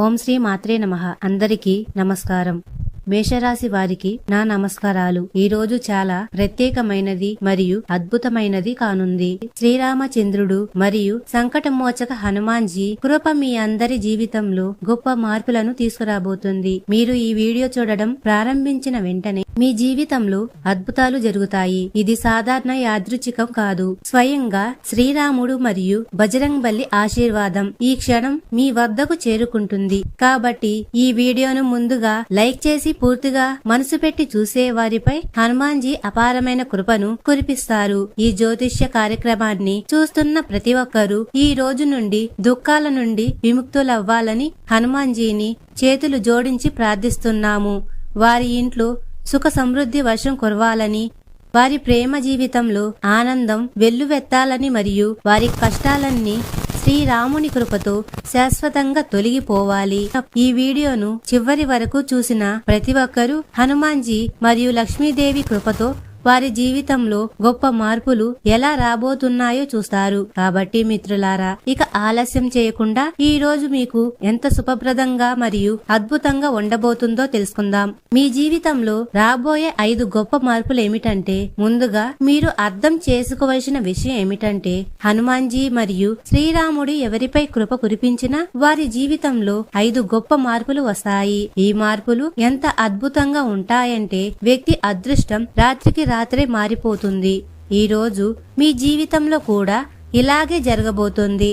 ఓం శ్రీ మాత్రే నమః. అందరికీ నమస్కారం. మేషరాశి వారికి నా నమస్కారాలు. ఈ రోజు చాలా ప్రత్యేకమైనది మరియు అద్భుతమైనది కానుంది. శ్రీరామచంద్రుడు మరియు సంకటమోచక హనుమాన్జీ కృప మీ అందరి జీవితంలో గొప్ప మార్పులను తీసుకురాబోతుంది. మీరు ఈ వీడియో చూడడం ప్రారంభించిన వెంటనే మీ జీవితంలో అద్భుతాలు జరుగుతాయి. ఇది సాధారణ యాదృచ్ఛికం కాదు. స్వయంగా శ్రీరాముడు మరియు బజరంగ్ ఆశీర్వాదం ఈ క్షణం మీ వద్దకు చేరుకుంటుంది. కాబట్టి ఈ వీడియోను ముందుగా లైక్ చేసి పూర్తిగా మనసు పెట్టి చూసే వారిపై హనుమాన్జీ అపారమైన కృపను కురిపిస్తారు. ఈ జ్యోతిష్య కార్యక్రమాన్ని చూస్తున్న ప్రతి ఒక్కరూ ఈ రోజు నుండి దుఃఖాల నుండి విముక్తులవ్వాలని హనుమాన్జీని చేతులు జోడించి ప్రార్థిస్తున్నాము. వారి ఇంట్లో సుఖ సమృద్ధి వర్షం కురవాలని వారి ప్రేమ జీవితంలో ఆనందం వెల్లువెత్తాలని మరియు వారి కష్టాలన్నీ శ్రీరాముని కృపతో శాశ్వతంగా తొలగిపోవాలి. ఈ వీడియోను చివరి వరకు చూసిన ప్రతి ఒక్కరూ హనుమాన్జీ మరియు లక్ష్మీదేవి కృపతో వారి జీవితంలో గొప్ప మార్పులు ఎలా రాబోతున్నాయో చూస్తారు. కాబట్టి మిత్రులారా ఇక ఆలస్యం చేయకుండా ఈ రోజు మీకు ఎంత శుభప్రదంగా మరియు అద్భుతంగా ఉండబోతుందో తెలుసుకుందాం. మీ జీవితంలో రాబోయే ఐదు గొప్ప మార్పులు ఏమిటంటే ముందుగా మీరు అర్థం చేసుకోవలసిన విషయం ఏమిటంటే హనుమాన్జీ మరియు శ్రీరాముడు ఎవరిపై కృప కురిపించినా వారి జీవితంలో ఐదు గొప్ప మార్పులు వస్తాయి. ఈ మార్పులు ఎంత అద్భుతంగా ఉంటాయంటే వ్యక్తి అదృష్టం రాత్రికి రాత్రే మారిపోతుంది. ఈరోజు మీ జీవితంలో కూడా ఇలాగే జరగబోతోంది.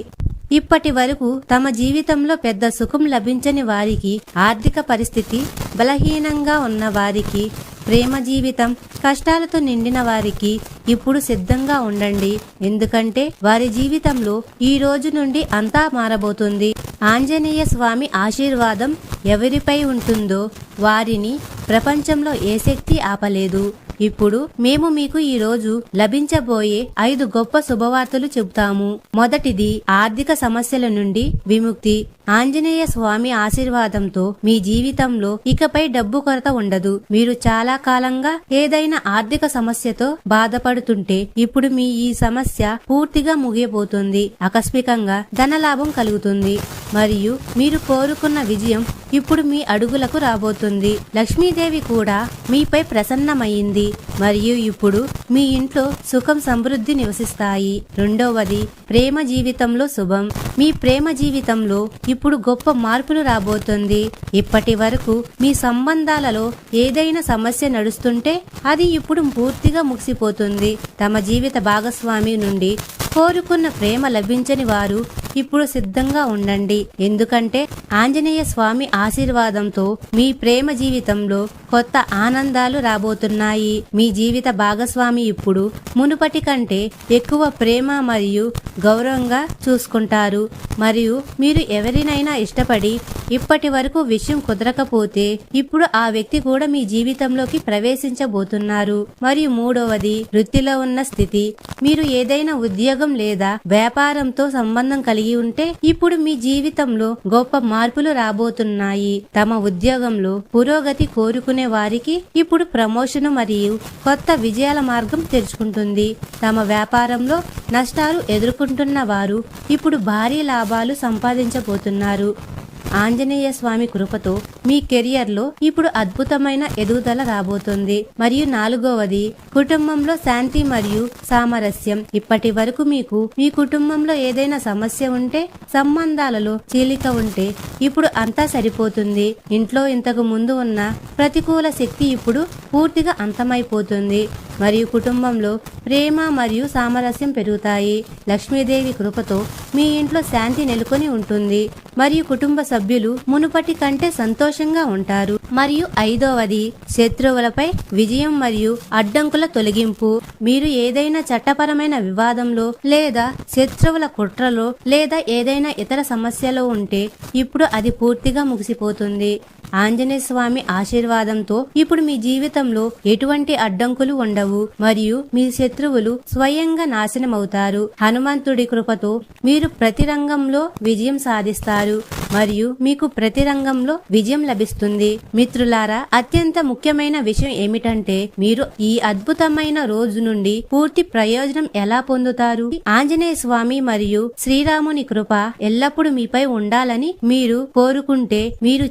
ఇప్పటి వరకు తమ జీవితంలో పెద్ద సుఖం లభించని వారికి ఆర్థిక పరిస్థితి బలహీనంగా ఉన్న వారికి ప్రేమ జీవితం కష్టాలతో నిండిన వారికి ఇప్పుడు సిద్ధంగా ఉండండి. ఎందుకంటే వారి జీవితంలో ఈ రోజు నుండి అంతా మారబోతుంది. ఆంజనేయ స్వామి ఆశీర్వాదం ఎవరిపై ఉంటుందో వారిని ప్రపంచంలో ఏ శక్తి ఆపలేదు. ఇప్పుడు మేము మీకు ఈ రోజు లభించబోయే ఐదు గొప్ప శుభవార్తలు చెబుతాము. మొదటిది ఆర్థిక సమస్యల నుండి విముక్తి. ఆంజనేయ స్వామి ఆశీర్వాదంతో మీ జీవితంలో ఇకపై డబ్బు కొరత ఉండదు. మీరు చాలా కాలంగా ఏదైనా ఆర్థిక సమస్యతో బాధపడుతుంటే ఇప్పుడు మీ ఈ సమస్య పూర్తిగా ముగియబోతుంది. ఆకస్మికంగా ధనలాభం కలుగుతుంది. మరియు మీరు కోరుకున్న విజయం ఇప్పుడు మీ అడుగులకు రాబోతుంది. లక్ష్మీదేవి కూడా మీపై ప్రసన్నమైంది. మరియు ఇప్పుడు మీ ఇంట్లో సుఖం సమృద్ధి నివసిస్తాయి. రెండవది ప్రేమ జీవితంలో శుభం. మీ ప్రేమ జీవితంలో ఇప్పుడు గొప్ప మార్పులు రాబోతుంది. ఇప్పటి వరకు మీ సంబంధాలలో ఏదైనా సమస్య నడుస్తుంటే అది ఇప్పుడు పూర్తిగా ముగిసిపోతుంది. తమ జీవిత భాగస్వామి నుండి కోరుకున్న ప్రేమ లభించని వారు ఇప్పుడు సిద్ధంగా ఉండండి. ఎందుకంటే ఆంజనేయ స్వామి ఆశీర్వాదంతో మీ ప్రేమ జీవితంలో కొత్త ఆనందాలు రాబోతున్నాయి. మీ జీవిత భాగస్వామి ఇప్పుడు మునుపటి కంటే ఎక్కువ ప్రేమ మరియు గౌరవంగా చూసుకుంటారు. మరియు మీరు ఎవరినైనా ఇష్టపడి ఇప్పటి వరకు విషయం కుదరకపోతే ఇప్పుడు ఆ వ్యక్తి కూడా మీ జీవితంలోకి ప్రవేశించబోతున్నారు. మరియు మూడవది వృత్తిలో ఉన్న స్థితి. మీరు ఏదైనా ఉద్యోగం లేదా వ్యాపారంతో సంబంధం కలిగి ఉంటే ఇప్పుడు మీ జీవితంలో గొప్ప మార్పులు రాబోతున్నాయి. తమ ఉద్యోగంలో పురోగతి కోరుకునే వారికి ఇప్పుడు ప్రమోషన్ మరియు కొత్త విజయాల మార్గం తెరుచుకుంటుంది. తమ వ్యాపారంలో నష్టాలు ఎదుర్కొంటున్న వారు ఇప్పుడు భారీ లాభాలు సంపాదించబోతున్నారు. ఆంజనేయ స్వామి కృపతో మీ కెరియర్లో ఇప్పుడు అద్భుతమైన ఎదుగుదల రాబోతుంది. మరియు నాలుగవది కుటుంబంలో శాంతి మరియు సామరస్యం. ఇప్పటి వరకు మీకు మీ కుటుంబంలో ఏదైనా సమస్య ఉంటే సంబంధాలలో చీలిక ఉంటే ఇప్పుడు అంతా సరిపోతుంది. ఇంట్లో ఇంతకు ముందు ఉన్న ప్రతికూల శక్తి ఇప్పుడు పూర్తిగా అంతమైపోతుంది. మరియు కుటుంబంలో ప్రేమ మరియు సామరస్యం పెరుగుతాయి. లక్ష్మీదేవి కృపతో మీ ఇంట్లో శాంతి నెలకొని ఉంటుంది. మరియు కుటుంబ సభ్యులు మునుపటి కంటే సంతోషంగా ఉంటారు. మరియు ఐదవది శత్రువులపై విజయం మరియు అడ్డంకుల తొలగింపు. మీరు ఏదైనా చట్టపరమైన వివాదంలో లేదా శత్రువుల కుట్రలో లేదా ఏదైనా ఇతర సమస్యలో ఉంటే ఇప్పుడు అది పూర్తిగా ముగిసిపోతుంది. ఆంజనేయ స్వామి ఆశీర్వాదంతో ఇప్పుడు మీ జీవితంలో ఎటువంటి అడ్డంకులు ఉండవు మరియు మీ శత్రువులు స్వయంగా నాశనమవుతారు. హనుమంతుడి కృపతో మీరు ప్రతి రంగంలో విజయం సాధిస్తారు మరియు మీకు ప్రతి రంగంలో విజయం లభిస్తుంది. మిత్రులారా అత్యంత ముఖ్యమైన విషయం ఏమిటంటే మీరు ఈ అద్భుతమైన రోజు నుండి పూర్తి ప్రయోజనం ఎలా పొందుతారు? ఆంజనేయ స్వామి మరియు శ్రీరాముని కృప ఎల్లప్పుడూ మీపై ఉండాలని మీరు కోరుకుంటే మీరు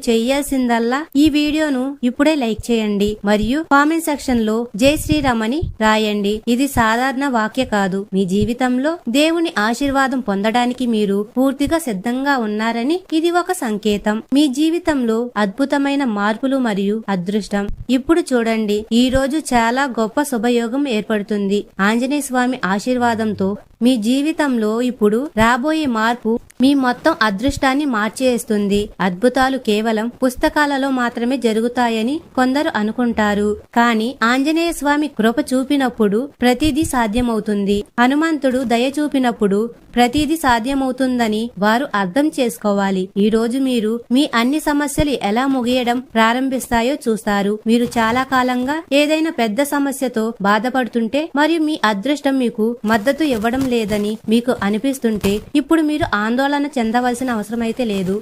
నచ్చిందల్లా ఈ వీడియోను ఇప్పుడే లైక్ చేయండి మరియు కామెంట్ సెక్షన్లో జై శ్రీరామ్ అని రాయండి. ఇది సాధారణ వాక్య కాదు. మీ జీవితంలో దేవుని ఆశీర్వాదం పొందడానికి మీరు పూర్తిగా సిద్ధంగా ఉన్నారని ఇది ఒక సంకేతం. మీ జీవితంలో అద్భుతమైన మార్పులు మరియు అదృష్టం. ఇప్పుడు చూడండి. ఈ రోజు చాలా గొప్ప శుభయోగం ఏర్పడుతుంది. ఆంజనేయ స్వామి ఆశీర్వాదంతో మీ జీవితంలో ఇప్పుడు రాబోయే మార్పు మీ మొత్తం అదృష్టాన్ని మార్చేస్తుంది. అద్భుతాలు కేవలం పుస్తకాలలో మాత్రమే జరుగుతాయని కొందరు అనుకుంటారు. కానీ ఆంజనేయ స్వామి కృప చూపినప్పుడు ప్రతిదీ సాధ్యమవుతుంది. హనుమంతుడు దయ చూపినప్పుడు ప్రతిదీ సాధ్యమవుతుందని వారు అర్థం చేసుకోవాలి. ఈ రోజు మీరు మీ అన్ని సమస్యలు ఎలా ముగియడం ప్రారంభిస్తాయో చూస్తారు. మీరు చాలా కాలంగా ఏదైనా పెద్ద సమస్యతో బాధపడుతుంటే మరియు మీ అదృష్టం మీకు మద్దతు ఇవ్వడం లేదని మీకు అనిపిస్తుంటే ఇప్పుడు మీరు ఆందోళన చెందవలసిన అవసరం అయితే లేదు.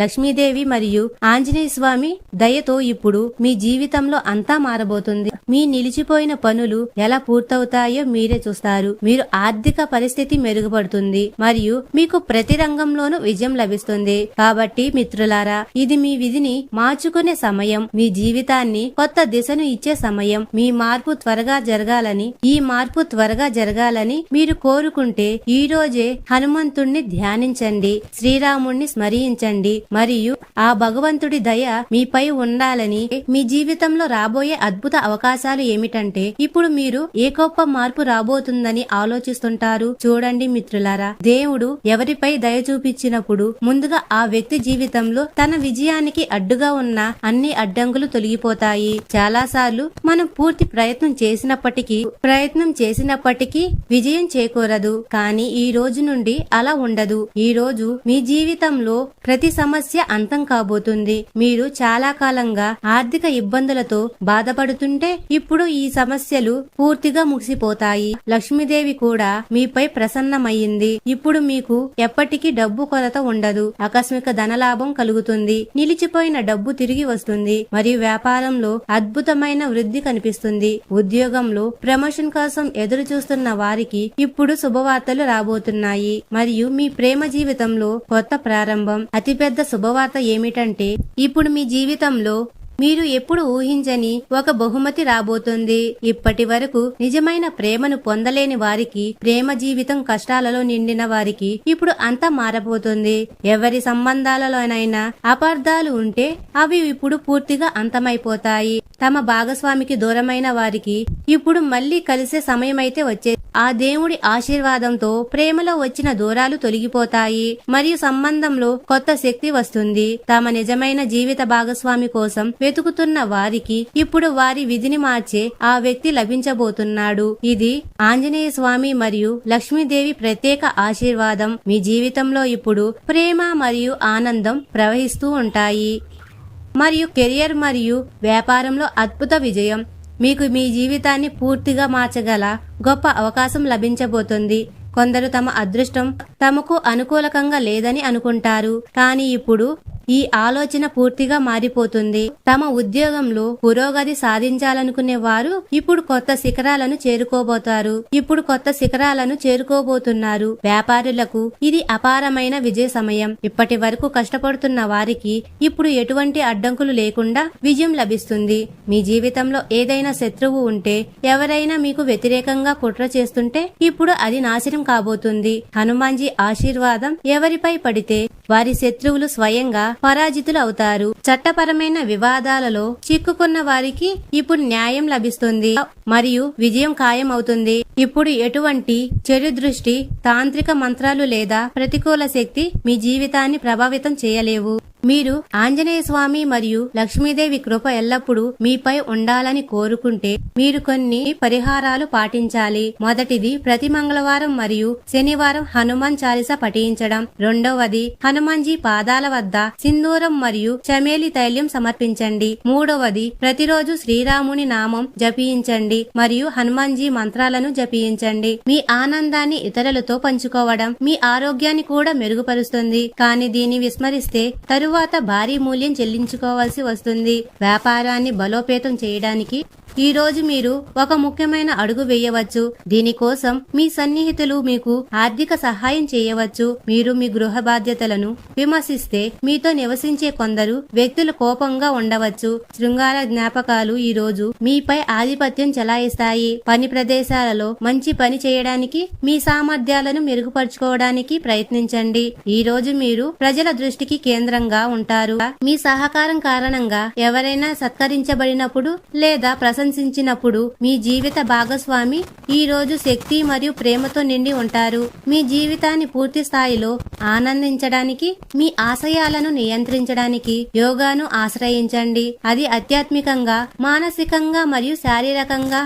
లక్ష్మీదేవి మరియు ఆంజనేయ స్వామి దయతో ఇప్పుడు మీ జీవితంలో అంతా మారబోతుంది. మీ నిలిచిపోయిన పనులు ఎలా పూర్తవుతాయో మీరే చూస్తారు. మీరు ఆర్థిక పరిస్థితి మెరుగుపడుతుంది మరియు మీకు ప్రతి రంగంలోనూ విజయం లభిస్తుంది. కాబట్టి మిత్రులారా ఇది మీ విధిని మార్చుకునే సమయం. మీ జీవితాన్ని కొత్త దిశను ఇచ్చే సమయం. మీ మార్పు త్వరగా జరగాలని ఈ మార్పు త్వరగా జరగాలని మీరు కోరుకుంటే ఈ రోజే హనుమంతుణ్ణి ధ్యానించండి శ్రీరాముణ్ణి స్మరించండి మరియు ఆ భగవంతుడి దయ మీపై ఉండాలని మీ జీవితంలో రాబోయే అద్భుత అవకాశం అవకాశాలు ఏమిటంటే ఇప్పుడు మీరు ఏ గొప్ప మార్పు రాబోతుందని ఆలోచిస్తుంటారు? చూడండి మిత్రులారా దేవుడు ఎవరిపై దయ చూపించినప్పుడు ముందుగా ఆ వ్యక్తి జీవితంలో తన విజయానికి అడ్డుగా ఉన్న అన్ని అడ్డంకులు తొలగిపోతాయి. చాలా సార్లు మనం పూర్తి ప్రయత్నం చేసినప్పటికీ ప్రయత్నం చేసినప్పటికీ విజయం చేకూరదు. కానీ ఈ రోజు నుండి అలా ఉండదు. ఈ రోజు మీ జీవితంలో ప్రతి సమస్య అంతం కాబోతుంది. మీరు చాలా కాలంగా ఆర్థిక ఇబ్బందులతో బాధపడుతుంటే ఇప్పుడు ఈ సమస్యలు పూర్తిగా ముగిసిపోతాయి. లక్ష్మీదేవి కూడా మీపై ప్రసన్నమయ్యింది. ఇప్పుడు మీకు ఎప్పటికీ డబ్బు కొరత ఉండదు. ఆకస్మిక ధనలాభం కలుగుతుంది. నిలిచిపోయిన డబ్బు తిరిగి వస్తుంది. మరియు వ్యాపారంలో అద్భుతమైన వృద్ధి కనిపిస్తుంది. ఉద్యోగంలో ప్రమోషన్ కోసం ఎదురు చూస్తున్న వారికి ఇప్పుడు శుభవార్తలు రాబోతున్నాయి. మరియు మీ ప్రేమ జీవితంలో కొత్త ప్రారంభం. అతిపెద్ద శుభవార్త ఏమిటంటే ఇప్పుడు మీ జీవితంలో మీరు ఎప్పుడు ఊహించని ఒక బహుమతి రాబోతుంది. ఇప్పటి వరకు నిజమైన ప్రేమను పొందలేని వారికి ప్రేమ జీవితం కష్టాలలో నిండిన వారికి ఇప్పుడు అంతా మారబోతుంది. ఎవరి సంబంధాలలోనైనా అపార్థాలు ఉంటే అవి ఇప్పుడు పూర్తిగా అంతమైపోతాయి. తమ భాగస్వామికి దూరమైన వారికి ఇప్పుడు మళ్ళీ కలిసే సమయమైతే వచ్చే ఆ దేవుడి ఆశీర్వాదంతో ప్రేమలో వచ్చిన దూరాలు తొలగిపోతాయి. మరియు సంబంధంలో కొత్త శక్తి వస్తుంది. తమ నిజమైన జీవిత భాగస్వామి కోసం వెతుకుతున్న వారికి ఇప్పుడు వారి విధిని మార్చే ఆ వ్యక్తి లభించబోతున్నాడు. ఇది ఆంజనేయ స్వామి మరియు లక్ష్మీదేవి ప్రత్యేక ఆశీర్వాదం. మీ జీవితంలో ఇప్పుడు ప్రేమ మరియు ఆనందం ప్రవహిస్తూ ఉంటాయి. మరియు కెరియర్ మరియు వ్యాపారంలో అద్భుత విజయం. మీకు మీ జీవితాన్ని పూర్తిగా మార్చగల గొప్ప అవకాశం లభించబోతుంది. కొందరు తమ అదృష్టం తమకు అనుకూలకంగా లేదని అనుకుంటారు. కానీ ఇప్పుడు ఈ ఆలోచన పూర్తిగా మారిపోతుంది. తమ ఉద్యోగంలో పురోగతి సాధించాలనుకునే వారు ఇప్పుడు కొత్త శిఖరాలను చేరుకోబోతారు. ఇప్పుడు కొత్త శిఖరాలను చేరుకోబోతున్నారు. వ్యాపారులకు ఇది అపారమైన విజయ సమయం. ఇప్పటి వరకు కష్టపడుతున్న వారికి ఇప్పుడు ఎటువంటి అడ్డంకులు లేకుండా విజయం లభిస్తుంది. మీ జీవితంలో ఏదైనా శత్రువు ఉంటే ఎవరైనా మీకు వ్యతిరేకంగా కుట్ర చేస్తుంటే ఇప్పుడు అది నాశనం కాబోతుంది. హనుమాన్జీ ఆశీర్వాదం ఎవరిపై పడితే వారి శత్రువులు స్వయంగా పరాజితులు అవుతారు. చట్టపరమైన వివాదాలలో చిక్కుకున్న వారికి ఇప్పుడు న్యాయం లభిస్తుంది. మరియు విజయం ఖాయం అవుతుంది ఇప్పుడు ఎటువంటి చెడు దృష్టి తాంత్రిక మంత్రాలు లేదా ప్రతికూల శక్తి మీ జీవితాన్ని ప్రభావితం చేయలేవు. మీరు ఆంజనేయ స్వామి మరియు లక్ష్మీదేవి కృప ఎల్లప్పుడూ మీపై ఉండాలని కోరుకుంటే మీరు కొన్ని పరిహారాలు పాటించాలి. మొదటిది ప్రతి మంగళవారం మరియు శనివారం హనుమాన్ చాలీస పఠించడం. రెండవది హనుమాన్జీ పాదాల వద్ద సింధూరం మరియు చమేలి తైల్యం సమర్పించండి. మూడవది ప్రతిరోజు శ్రీరాముని నామం జపించండి మరియు హనుమాన్జీ మంత్రాలను జపించండి. మీ ఆనందాన్ని ఇతరులతో పంచుకోవడం మీ ఆరోగ్యాన్ని కూడా మెరుగుపరుస్తుంది. కానీ దీన్ని విస్మరిస్తే తరువాత తరువాత భారీ మూల్యం చెల్లించుకోవాల్సి వస్తుంది. వ్యాపారాన్ని బలోపేతం చేయడానికి ఈ రోజు మీరు ఒక ముఖ్యమైన అడుగు వేయవచ్చు. దీనికోసం మీ సన్నిహితులు మీకు ఆర్థిక సహాయం చేయవచ్చు. మీరు మీ గృహ బాధ్యతలను విమర్శిస్తే మీతో నివసించే కొందరు వ్యక్తులు కోపంగా ఉండవచ్చు. శృంగార జ్ఞాపకాలు ఈ రోజు మీపై ఆధిపత్యం చెలాయిస్తాయి. పని ప్రదేశాలలో మంచి పని చేయడానికి మీ సామర్థ్యాలను మెరుగుపరుచుకోవడానికి ప్రయత్నించండి. ఈ రోజు మీరు ప్రజల దృష్టికి కేంద్రంగా ఉంటారు. మీ సహకారం కారణంగా ఎవరైనా సత్కరించబడినప్పుడు లేదా ప్రశంసించినప్పుడు మీ జీవిత భాగస్వామి ఈ రోజు శక్తి మరియు ప్రేమతో నిండి ఉంటారు. మీ జీవితాన్ని పూర్తి స్థాయిలో ఆనందించడానికి మీ ఆశయాలను నియంత్రించడానికి యోగాను ఆశ్రయించండి. అది ఆధ్యాత్మికంగా మానసికంగా మరియు శారీరకంగా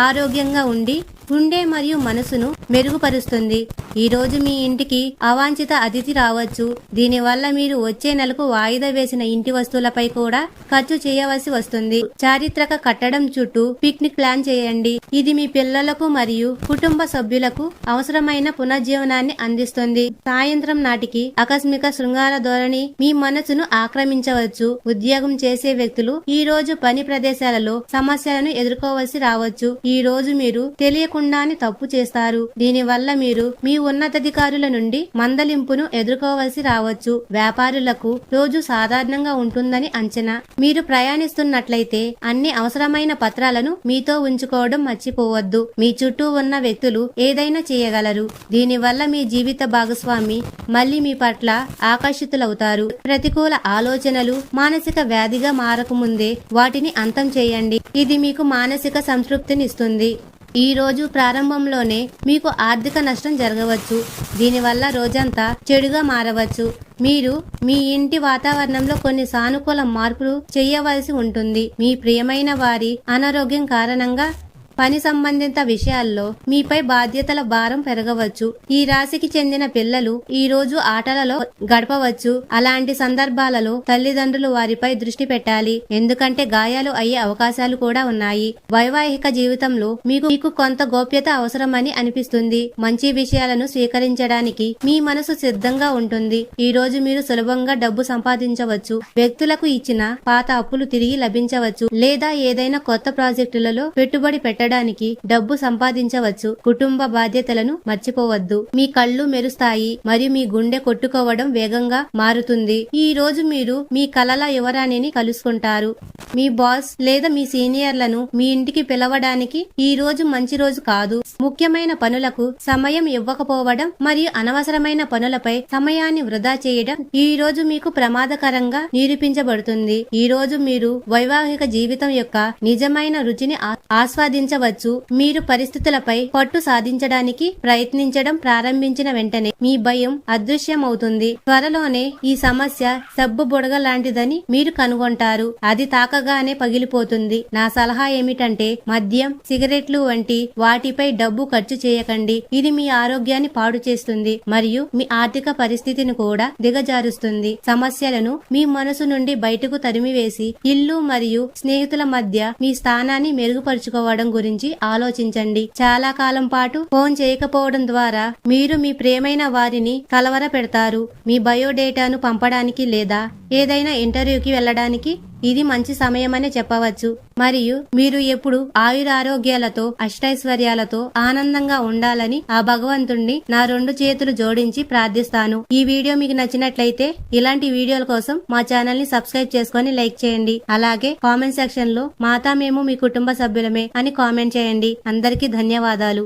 ఆరోగ్యంగా ఉండి గుండె మరియు మనసును మెరుగుపరుస్తుంది. ఈ రోజు మీ ఇంటికి అవాంఛిత అతిథి రావచ్చు. దీనివల్ల మీరు వచ్చే నెలకు వాయిదా వేసిన ఇంటి వస్తువులపై కూడా ఖర్చు చేయవలసి వస్తుంది. చారిత్రక కట్టడం చుట్టూ పిక్నిక్ ప్లాన్ చేయండి. ఇది మీ పిల్లలకు మరియు కుటుంబ సభ్యులకు అవసరమైన పునర్జీవనాన్ని అందిస్తుంది. సాయంత్రం నాటికి ఆకస్మిక శృంగార ధోరణి మీ మనసును ఆక్రమించవచ్చు. ఉద్యోగం చేసే వ్యక్తులు ఈ రోజు పని ప్రదేశాలలో సమస్యలను ఎదుర్కోవలసి రావచ్చు. ఈ రోజు మీరు తెలియ తెలియకుండానే తప్పు చేస్తారు. దీనివల్ల మీరు మీ ఉన్నతాధికారుల నుండి మందలింపును ఎదుర్కోవలసి రావచ్చు. వ్యాపారులకు రోజు సాధారణంగా ఉంటుందని అంచనా. మీరు ప్రయాణిస్తున్నట్లయితే అన్ని అవసరమైన పత్రాలను మీతో ఉంచుకోవడం మర్చిపోవద్దు. మీ చుట్టూ ఉన్న వ్యక్తులు ఏదైనా చేయగలరు. దీనివల్ల మీ జీవిత భాగస్వామి మళ్ళీ మీ పట్ల ఆకర్షితులవుతారు. ప్రతికూల ఆలోచనలు మానసిక వ్యాధిగా మారకముందే వాటిని అంతం చేయండి. ఇది మీకు మానసిక సంతృప్తినిస్తుంది. ఈ రోజు ప్రారంభంలోనే మీకు ఆర్థిక నష్టం జరగవచ్చు. దీనివల్ల రోజంతా చెడుగా మారవచ్చు. మీరు మీ ఇంటి వాతావరణంలో కొన్ని సానుకూల మార్పులు చేయవలసి ఉంటుంది. మీ ప్రియమైన వారి అనారోగ్యం కారణంగా పని సంబంధిత విషయాల్లో మీపై బాధ్యతల భారం పెరగవచ్చు. ఈ రాశికి చెందిన పిల్లలు ఈ రోజు ఆటలలో గడపవచ్చు. అలాంటి సందర్భాలలో తల్లిదండ్రులు వారిపై దృష్టి పెట్టాలి. ఎందుకంటే గాయాలు అయ్యే అవకాశాలు కూడా ఉన్నాయి. వైవాహిక జీవితంలో మీకు మీకు కొంత గోప్యత అవసరమని అనిపిస్తుంది. మంచి విషయాలను స్వీకరించడానికి మీ మనసు సిద్ధంగా ఉంటుంది. ఈ రోజు మీరు సులభంగా డబ్బు సంపాదించవచ్చు. వ్యక్తులకు ఇచ్చిన పాత అప్పులు తిరిగి లభించవచ్చు. లేదా ఏదైనా కొత్త ప్రాజెక్టులలో పెట్టుబడి పెట్ట పెట్టడానికి డబ్బు సంపాదించవచ్చు. కుటుంబ బాధ్యతలను మర్చిపోవద్దు. మీ కళ్ళు మెరుస్తాయి మరియు మీ గుండె కొట్టుకోవడం వేగంగా మారుతుంది. ఈ రోజు మీరు మీ కలల యువరాణిని కలుసుకుంటారు. మీ బాస్ లేదా మీ సీనియర్లను మీ ఇంటికి పిలవడానికి ఈ రోజు మంచి రోజు కాదు. ముఖ్యమైన పనులకు సమయం ఇవ్వకపోవడం మరియు అనవసరమైన పనులపై సమయాన్ని వృధా చేయడం ఈ రోజు మీకు ప్రమాదకరంగా నిరూపించబడుతుంది. ఈ రోజు మీరు వైవాహిక జీవితం యొక్క నిజమైన రుచిని ఆస్వాదించ ఆస్వాదించవచ్చు మీరు పరిస్థితులపై పట్టు సాధించడానికి ప్రయత్నించడం ప్రారంభించిన వెంటనే మీ భయం అదృశ్యమవుతుంది. త్వరలోనే ఈ సమస్య సబ్బు బుడగ లాంటిదని మీరు కనుగొంటారు. అది తాకగానే పగిలిపోతుంది. నా సలహా ఏమిటంటే మద్యం సిగరెట్లు వంటి వాటిపై డబ్బు ఖర్చు చేయకండి. ఇది మీ ఆరోగ్యాన్ని పాడు చేస్తుంది మరియు మీ ఆర్థిక పరిస్థితిని కూడా దిగజారుస్తుంది. సమస్యలను మీ మనసు నుండి బయటకు తరిమివేసి ఇల్లు మరియు స్నేహితుల మధ్య మీ స్థానాన్ని మెరుగుపరుచుకోవడం గురించి ఆలోచించండి. చాలా కాలం పాటు ఫోన్ చేయకపోవడం ద్వారా మీరు మీ ప్రేమైన వారిని కలవర పెడతారు మీ బయోడేటాను పంపడానికి లేదా ఏదైనా ఇంటర్వ్యూకి వెళ్ళడానికి ఇది మంచి సమయమనే చెప్పవచ్చు. మరియు మీరు ఎప్పుడు ఆయురారోగ్యాలతో అష్టైశ్వర్యాలతో ఆనందంగా ఉండాలని ఆ భగవంతుణ్ణి నా రెండు చేతులు జోడించి ప్రార్థిస్తాను. ఈ వీడియో మీకు నచ్చినట్లయితే ఇలాంటి వీడియోల కోసం మా ఛానల్ని సబ్స్క్రైబ్ చేసుకొని లైక్ చేయండి. అలాగే కామెంట్ సెక్షన్లో మాతా మేము మీ కుటుంబ సభ్యులమే అని కామెంట్ చేయండి. అందరికీ ధన్యవాదాలు.